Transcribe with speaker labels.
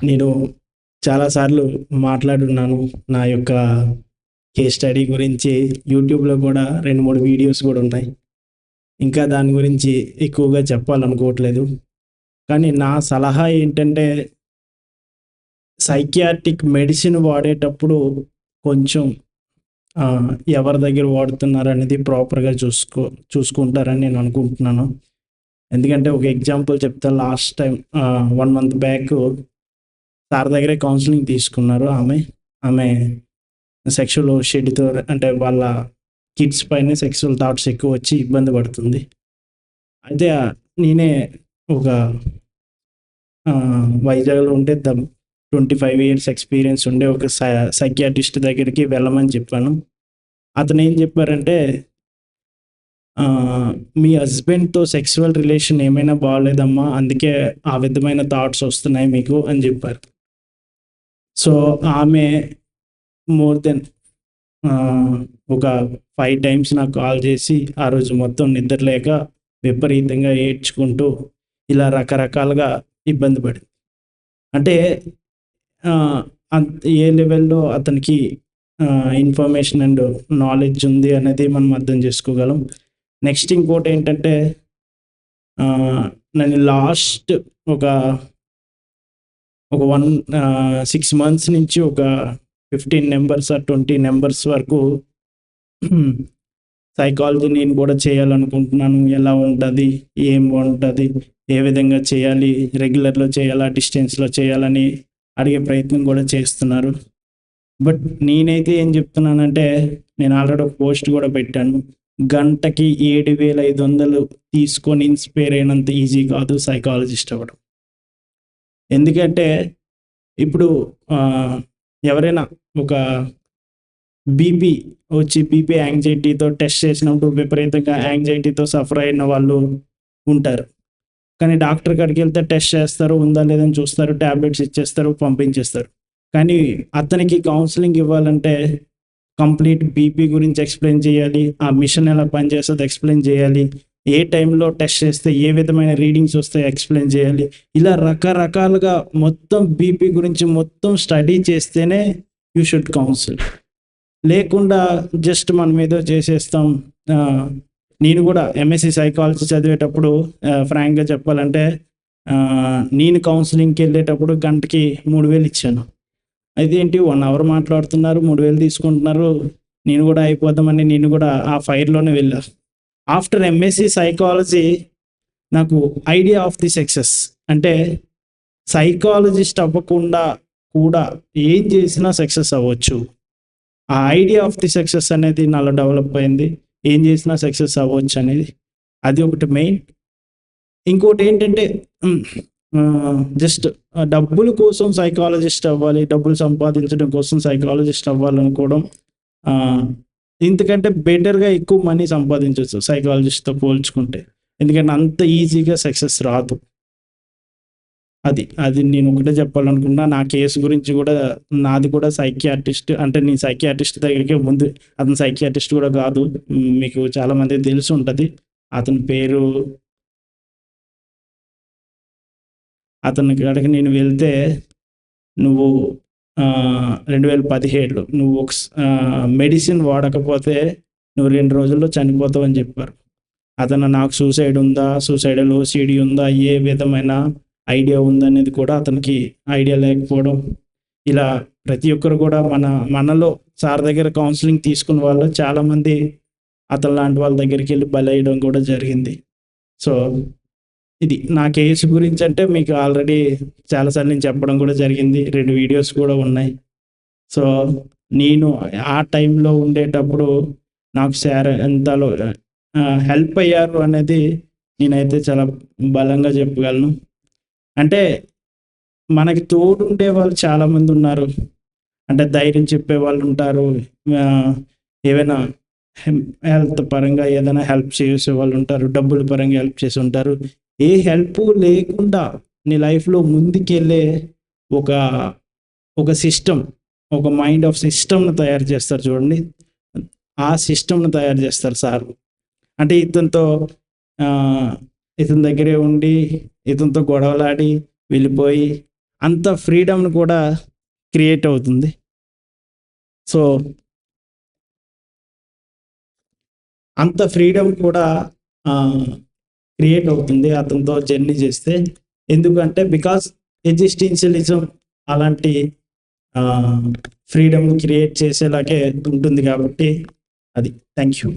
Speaker 1: నేను చాలాసార్లు మాట్లాడున్నాను నా యొక్క కేస్ స్టడీ గురించి. యూట్యూబ్లో కూడా రెండు మూడు వీడియోస్ కూడా ఉన్నాయి. ఇంకా దాని గురించి ఎక్కువగా చెప్పాలనుకోవట్లేదు. కానీ నా సలహా ఏంటంటే సైకియాట్రిక్ మెడిసిన్ వాడేటప్పుడు కొంచెం ఎవరి దగ్గర వాడుతున్నారు అనేది ప్రాపర్గా చూసుకో చూసుకుంటారని నేను అనుకుంటున్నాను. ఎందుకంటే ఒక ఎగ్జాంపుల్ చెప్తా last time one month back sir దగ్గరే కౌన్సిలింగ్ తీసుకున్నారు. ఆమె ఆమె సెక్షువల్ షెడ్తో అంటే వాళ్ళ కిడ్స్ పైన సెక్షువల్ థాట్స్ ఎక్కువ వచ్చి ఇబ్బంది పడుతుంది. అయితే నేనే ఒక వైజాగ్లో ఉంటే the twenty five years experience ఉండే ఒక సైకియాటిస్ట్ దగ్గరికి వెళ్ళమని చెప్పాను. అతను ఏం చెప్పారంటే మీ హస్బెండ్తో సెక్సువల్ రిలేషన్ ఏమైనా బాగాలేదమ్మా అందుకే ఆ విధమైన థాట్స్ వస్తున్నాయి మీకు అని చెప్పారు. సో ఆమె మోర్ దెన్ ఒక ఫైవ్ టైమ్స్ నాకు కాల్ చేసి ఆ రోజు మొత్తం నిద్రలేక విపరీతంగా ఏడ్చుకుంటూ ఇలా రకరకాలుగా ఇబ్బంది పడింది. అంటే ఏ లెవెల్లో అతనికి ఇన్ఫర్మేషన్ అండ్ నాలెడ్జ్ ఉంది అనేది మనం అర్థం చేసుకోగలం. నెక్స్ట్ ఇంకోటి ఏంటంటే నేను లాస్ట్ ఒక ఒక వన్ సిక్స్ మంత్స్ నుంచి ఒక fifteen numbers or twenty numbers వరకు సైకాలజీ నేను కూడా చేయాలనుకుంటున్నాను. ఎలా ఉంటుంది? ఏం ఉంటుంది? ఏ విధంగా చేయాలి? రెగ్యులర్లో చేయాలా? డిస్టెన్స్లో చేయాలని అడిగే ప్రయత్నం కూడా చేస్తున్నారు. బట్ నేనైతే ఏం చెప్తున్నానంటే నేను ఆల్రెడీ ఒక పోస్ట్ కూడా పెట్టాను. గంటకి ఏడు వేల ఐదు వందలు తీసుకొని ఇన్స్పైర్ అయినంత ఈజీ కాదు సైకాలజిస్ట్ అవ్వడం. ఎందుకంటే ఇప్పుడు ఎవరైనా ఒక బీపీ వచ్చి బీపీ యాంగ్జైటీతో టెస్ట్ చేసినప్పుడు విపరీతంగా యాంగ్జైటీతో సఫర్ అయిన వాళ్ళు ఉంటారు. కానీ డాక్టర్ కాడికి వెళ్తే టెస్ట్ చేస్తారు ఉందా లేదని చూస్తారు ట్యాబ్లెట్స్ ఇచ్చేస్తారు పంపించేస్తారు. కానీ అతనికి కౌన్సిలింగ్ ఇవ్వాలంటే కంప్లీట్ బీపీ గురించి ఎక్స్ప్లెయిన్ చేయాలి ఆ మిషన్ ఎలా పనిచేస్తుందో ఎక్స్ప్లెయిన్ చేయాలి ఏ టైంలో టెస్ట్ చేస్తే ఏ విధమైన రీడింగ్స్ వస్తే ఎక్స్ప్లెయిన్ చేయాలి? ఇలా రకరకాలుగా మొత్తం బీపీ గురించి మొత్తం స్టడీ చేస్తేనే యూ షుడ్ కౌన్సిల్. లేకుండా జస్ట్ మనం ఏదో చేసేస్తాం. నేను కూడా ఎంఎస్సి సైకాలజీ చదివేటప్పుడు ఫ్రాంక్గా చెప్పాలంటే నేను కౌన్సిలింగ్కి వెళ్ళేటప్పుడు గంటకి మూడు వేలు ఇచ్చాను. అయితే ఏంటి వన్ అవర్ మాట్లాడుతున్నారు మూడు వేలు తీసుకుంటున్నారు. నేను కూడా అయిపోదామని నేను కూడా ఆ ఫైర్లోనే వెళ్ళాను ఆఫ్టర్ ఎంఎస్సి సైకాలజీ నాకు ఐడియా ఆఫ్ ది సక్సెస్ అంటే సైకాలజిస్ట్ అవ్వకుండా కూడా ఏం చేసినా సక్సెస్ అవ్వచ్చు. ఆ ఐడియా ఆఫ్ ది సక్సెస్ అనేది నాలో డెవలప్ అయింది. ఏం చేసినా సక్సెస్ అవ్వచ్చు అనేది. అది ఒకటి మెయిన్ ఇంకోటి ఏంటంటే జస్ట్ డబ్బుల కోసం సైకాలజిస్ట్ అవ్వాలి డబ్బులు సంపాదించడం కోసం సైకాలజిస్ట్ అవ్వాలనుకోవడం ఇంతకంటే బెటర్గా ఎక్కువ మనీ సంపాదించవచ్చు సైకాలజిస్ట్తో పోల్చుకుంటే. ఎందుకంటే అంత ఈజీగా సక్సెస్ రాదు. అది అది నేను ఒకటే చెప్పాలనుకున్నా నా కేసు గురించి కూడా నాది కూడా సైకియాటిస్ట్ అంటే నేను సైకియాటిస్ట్ దగ్గరికి ముందు అతను సైకియాటిస్ట్ కూడా కాదు మీకు చాలామంది తెలిసి ఉంటుంది. అతని పేరు అతని కాడికి నేను వెళ్తే నువ్వు రెండు వేల పదిహేడులో. నువ్వు ఒక మెడిసిన్ వాడకపోతే నువ్వు రెండు రోజుల్లో చనిపోతావు అని చెప్పారు. అతను నాకు సూసైడ్ ఉందా సూసైడల్ ఓసిడి ఉందా ఏ విధమైన ఐడియా ఉందనేది కూడా అతనికి ఐడియా లేకపోవడం. ఇలా ప్రతి ఒక్కరు కూడా మన మనలో సార్ దగ్గర కౌన్సిలింగ్ తీసుకున్న వాళ్ళు చాలామంది అతను లాంటి వాళ్ళ దగ్గరికి వెళ్ళి బలయ్యడం కూడా జరిగింది. సో ఇది నా కేసు గురించి అంటే మీకు ఆల్రెడీ చాలాసార్లు నేను చెప్పడం కూడా జరిగింది. రెండు వీడియోస్ కూడా ఉన్నాయి. సో నేను ఆ టైంలో ఉండేటప్పుడు నాకు సార్ ఎంతలో హెల్ప్ అయ్యారు అనేది నేనైతే చాలా బలంగా చెప్పగలను. అంటే మనకి తోడుండే వాళ్ళు చాలామంది ఉన్నారు. అంటే ధైర్యం చెప్పే వాళ్ళు ఉంటారు. ఏవైనా హెల్త్ పరంగా ఏదైనా హెల్ప్ చేసే వాళ్ళు ఉంటారు. డబ్బుల పరంగా హెల్ప్ చేసి ఉంటారు. ఏ హెల్ప్ లేకుండా నీ లైఫ్లో ముందుకెళ్ళే ఒక ఒక సిస్టమ్ ఒక మైండ్ ఆఫ్ సిస్టమ్ను తయారు చేస్తారు చూడండి. ఆ సిస్టమ్ను తయారు చేస్తారు సార్. అంటే ఇతనితో ఇతని దగ్గరే ఉండి ఇతనితో గొడవలాడి వెళ్ళిపోయి అంత ఫ్రీడమ్ కూడా క్రియేట్ అవుతుంది. సో అంత ఫ్రీడమ్ కూడా క్రియేట్ అవుతుంది అతనితో జర్నీ చేస్తే. ఎందుకంటే బికాస్ ఎగ్జిస్టెన్షియలిజం అలాంటి ఫ్రీడమ్ క్రియేట్ చేసేలాగే ఉంటుంది కాబట్టి అది. Thank you